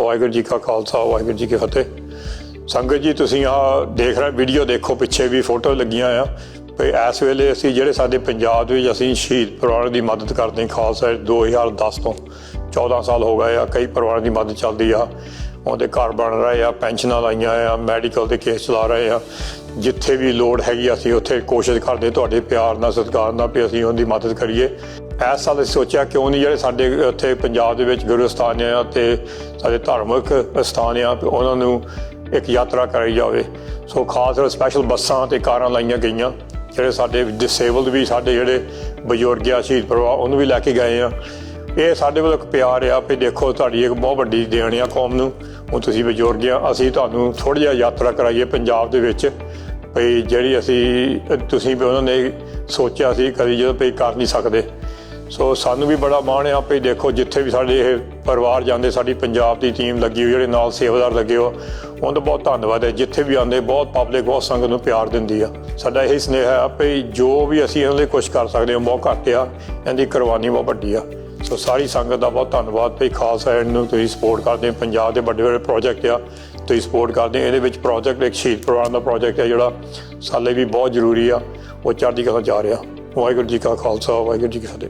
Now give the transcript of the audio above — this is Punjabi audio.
ਵਾਹਿਗੁਰੂ ਜੀ ਕਾ ਖਾਲਸਾ, ਵਾਹਿਗੁਰੂ ਜੀ ਕੀ ਫਤਿਹ। ਸੰਗਤ ਜੀ, ਤੁਸੀਂ ਆਹ ਦੇਖ ਰਹੇ ਵੀਡੀਓ ਦੇਖੋ, ਪਿੱਛੇ ਵੀ ਫੋਟੋ ਲੱਗੀਆਂ ਆ। ਵੀ ਇਸ ਵੇਲੇ ਅਸੀਂ ਜਿਹੜੇ ਸਾਡੇ ਪੰਜਾਬ ਵਿੱਚ ਅਸੀਂ ਸ਼ਹੀਦ ਪਰਿਵਾਰ ਦੀ ਮਦਦ ਕਰਦੇ ਹਾਂ, ਖਾਲਸਾ ਏਡ 2010 ਤੋਂ। 14 ਸਾਲ ਹੋ ਗਏ ਆ, ਕਈ ਪਰਿਵਾਰਾਂ ਦੀ ਮਦਦ ਚੱਲਦੀ ਆ। ਉਹਦੇ ਘਰ ਬਣ ਰਹੇ ਆ, ਪੈਨਸ਼ਨਾਂ ਲਾਈਆਂ ਆ, ਮੈਡੀਕਲ ਦੇ ਕੇਸ ਚਲਾ ਰਹੇ ਆ। ਜਿੱਥੇ ਵੀ ਲੋੜ ਹੈਗੀ ਅਸੀਂ ਉੱਥੇ ਕੋਸ਼ਿਸ਼ ਕਰਦੇ ਤੁਹਾਡੇ ਪਿਆਰ ਨਾਲ, ਸਤਿਕਾਰ ਨਾਲ ਵੀ ਅਸੀਂ ਉਹਦੀ ਮਦਦ ਕਰੀਏ। ਇਸ ਸਾਲ ਅਸੀਂ ਸੋਚਿਆ ਕਿਉਂ ਨਹੀਂ, ਜਿਹੜੇ ਸਾਡੇ ਇੱਥੇ ਪੰਜਾਬ ਦੇ ਵਿੱਚ ਗੁਰੂ ਸਥਾਨ ਆ ਤੇ ਸਾਡੇ ਧਾਰਮਿਕ ਸਥਾਨ ਆ ਵੀ ਉਹਨਾਂ ਨੂੰ ਇੱਕ ਯਾਤਰਾ ਕਰਾਈ ਜਾਵੇ। ਸੋ ਖਾਸ ਸਪੈਸ਼ਲ ਬੱਸਾਂ ਤੇ ਕਾਰਾਂ ਲਾਈਆਂ ਗਈਆਂ, ਜਿਹੜੇ ਸਾਡੇ ਡਿਸੇਬਲਡ ਵੀ ਸਾਡੇ ਜਿਹੜੇ ਬਜ਼ੁਰਗ ਆ, ਸ਼ਹੀਦ ਪਰਿਵਾਰ, ਉਹਨੂੰ ਵੀ ਲੈ ਕੇ ਗਏ ਆ। ਇਹ ਸਾਡੇ ਵੱਲੋਂ ਇੱਕ ਪਿਆਰ ਆ ਵੀ ਦੇਖੋ ਤੁਹਾਡੀ ਇੱਕ ਬਹੁਤ ਵੱਡੀ ਦੇਣ ਆ ਕੌਮ ਨੂੰ। ਹੁਣ ਤੁਸੀਂ ਬਜ਼ੁਰਗ ਆ, ਅਸੀਂ ਤੁਹਾਨੂੰ ਥੋੜੀ ਜਿਹਾ ਯਾਤਰਾ ਕਰਾਈਏ ਪੰਜਾਬ ਦੇ ਵਿੱਚ। ਭਈ ਜਿਹੜੀ ਅਸੀਂ, ਤੁਸੀਂ ਵੀ ਉਹਨਾਂ ਨੇ ਸੋਚਿਆ ਸੀ ਕਦੀ ਜਦੋਂ ਭਈ ਕਰ ਨਹੀਂ ਸਕਦੇ। ਸੋ ਸਾਨੂੰ ਵੀ ਬੜਾ ਮਾਣ ਆ ਭਈ ਦੇਖੋ ਜਿੱਥੇ ਵੀ ਸਾਡੇ ਇਹ ਪਰਿਵਾਰ ਜਾਂਦੇ, ਸਾਡੀ ਪੰਜਾਬ ਦੀ ਟੀਮ ਲੱਗੀ ਹੋਈ ਜਿਹੜੇ ਨਾਲ ਸੇਵਾਦਾਰ ਲੱਗੇ ਹੋ, ਉਹਨਾਂ ਦਾ ਬਹੁਤ ਧੰਨਵਾਦ ਹੈ। ਜਿੱਥੇ ਵੀ ਆਉਂਦੇ, ਬਹੁਤ ਪਬਲਿਕ ਬਹੁਤ ਸੰਗਤ ਨੂੰ ਪਿਆਰ ਦਿੰਦੀ ਆ। ਸਾਡਾ ਇਹ ਸੁਨੇਹਾ ਆ ਭਈ ਜੋ ਵੀ ਅਸੀਂ ਇਹਨਾਂ ਲਈ ਕੁਝ ਕਰ ਸਕਦੇ ਹਾਂ, ਬਹੁਤ ਘੱਟ ਆ। ਇਹਦੀ ਕੁਰਬਾਨੀ ਬਹੁਤ ਵੱਡੀ ਆ। ਸੋ ਸਾਰੀ ਸੰਗਤ ਦਾ ਬਹੁਤ ਧੰਨਵਾਦ। ਭਈ ਖਾਲਸਾ ਏਡ ਨੂੰ ਤੁਸੀਂ ਸਪੋਰਟ ਕਰਦੇ ਪੰਜਾਬ ਦੇ ਵੱਡੇ ਵੱਡੇ ਪ੍ਰੋਜੈਕਟ ਆ। ਤੁਸੀਂ ਸਪੋਰਟ ਕਰਦੇ ਇਹਦੇ ਵਿੱਚ ਪ੍ਰੋਜੈਕਟ ਇੱਕ ਸ਼ਹੀਦ ਪਰਿਵਾਰ ਦਾ ਪ੍ਰੋਜੈਕਟ ਹੈ ਜਿਹੜਾ ਸਾਡੇ ਵੀ ਬਹੁਤ ਜ਼ਰੂਰੀ ਆ। ਉਹ ਚੜ੍ਹਦੀ ਕਲਾ ਜਾ ਰਿਹਾ। ਵਾਹਿਗੁਰੂ ਜੀ ਕਾ ਖਾਲਸਾ, ਵਾਹਿਗੁਰੂ ਜੀ ਕੀ ਫਤਿਹ।